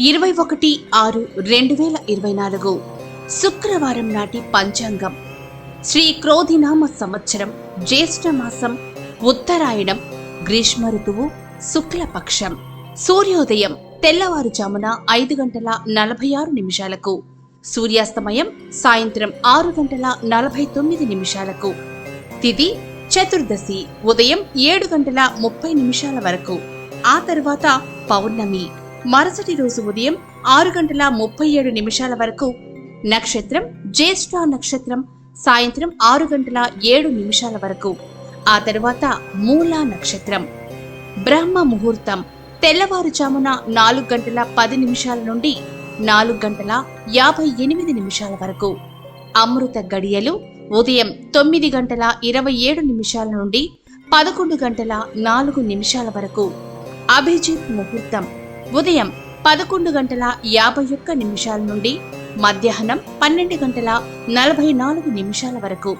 ఇరవై ఒకటి ఆరు రెండు వేల ఇరవై నాలుగు శుక్రవారం నాటి పంచాంగం. శ్రీ క్రోధినామ సంవత్సరం జ్యేష్ఠ మాసం ఉత్తరాయణం గ్రీష్మ ఋతువు శుక్లపక్షం. సూర్యోదయం తెల్లవారుజామున ఐదు గంటల నలభై ఆరు నిమిషాలకు. సూర్యాస్తమయం సాయంత్రం ఆరు గంటల నలభై తొమ్మిది నిమిషాలకు. తిది చతుర్దశి ఉదయం ఏడు గంటల ముప్పై నిమిషాల వరకు. ఆ తర్వాత పౌర్ణమి. మరుసటి రోజు ఉదయం ఆరు గంటల ముప్పై ఏడు నిమిషాల వరకు. నక్షత్రం జ్యేష్ఠ నక్షత్రం సాయంత్రం ఆరు గంటల ఏడు నిమిషాల వరకు. ఆ తర్వాత మూలా నక్షత్రం. బ్రహ్మ ముహూర్తం తెల్లవారుజామున నాలుగు గంటల పది నిమిషాల నుండి నాలుగు గంటల యాభై ఎనిమిది నిమిషాల వరకు. అమృత గడియలు ఉదయం తొమ్మిది గంటల ఇరవై ఏడు నిమిషాల నుండి పదకొండు గంటల నాలుగు నిమిషాల వరకు. అభిజిత్ ముహూర్తం ఉదయం పదకొండు గంటల యాభై ఒక్క నిమిషాల నుండి మధ్యాహ్నం పన్నెండు గంటల నలభై నాలుగు నిమిషాల వరకు.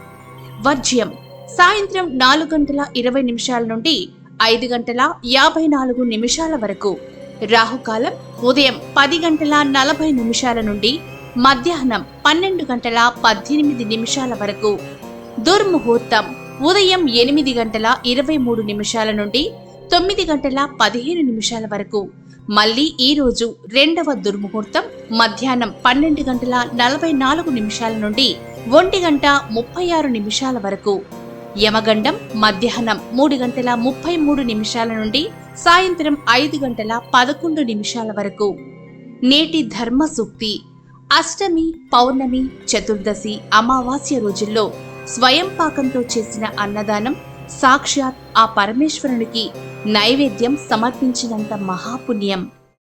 వర్జ్యం సాయంత్రం నాలుగు గంటల ఇరవై నిమిషాల నుండి ఐదు గంటల యాభై నాలుగు నిమిషాల వరకు. రాహుకాలం ఉదయం పది గంటల నలభై నిమిషాల నుండి మధ్యాహ్నం పన్నెండు గంటల పద్దెనిమిది నిమిషాల వరకు. దుర్ముహూర్తం ఉదయం ఎనిమిది గంటల ఇరవై మూడు నిమిషాల నుండి తొమ్మిది గంటల పదిహేను నిమిషాల వరకు. మళ్ళీ ఈ రోజు రెండవ దుర్ముహూర్తం మధ్యాహ్నం పన్నెండు గంటల నలభై నాలుగు నిమిషాల నుండి ఒంటి గంట ముప్పై ఆరు నిమిషాల వరకు. యమగండం మధ్యాహ్నం మూడు గంటల ముప్పై మూడు నిమిషాల నుండి సాయంత్రం ఐదు గంటల పదకొండు నిమిషాల వరకు. నేటి ధర్మ సూక్తి అష్టమి పౌర్ణమి చతుర్దశి అమావాస్య రోజుల్లో స్వయం పాకంతో చేసిన అన్నదానం సాక్షాత్ ఆ పరమేశ్వరునికి నైవేద్యం సమర్పించినంత మహాపుణ్యం.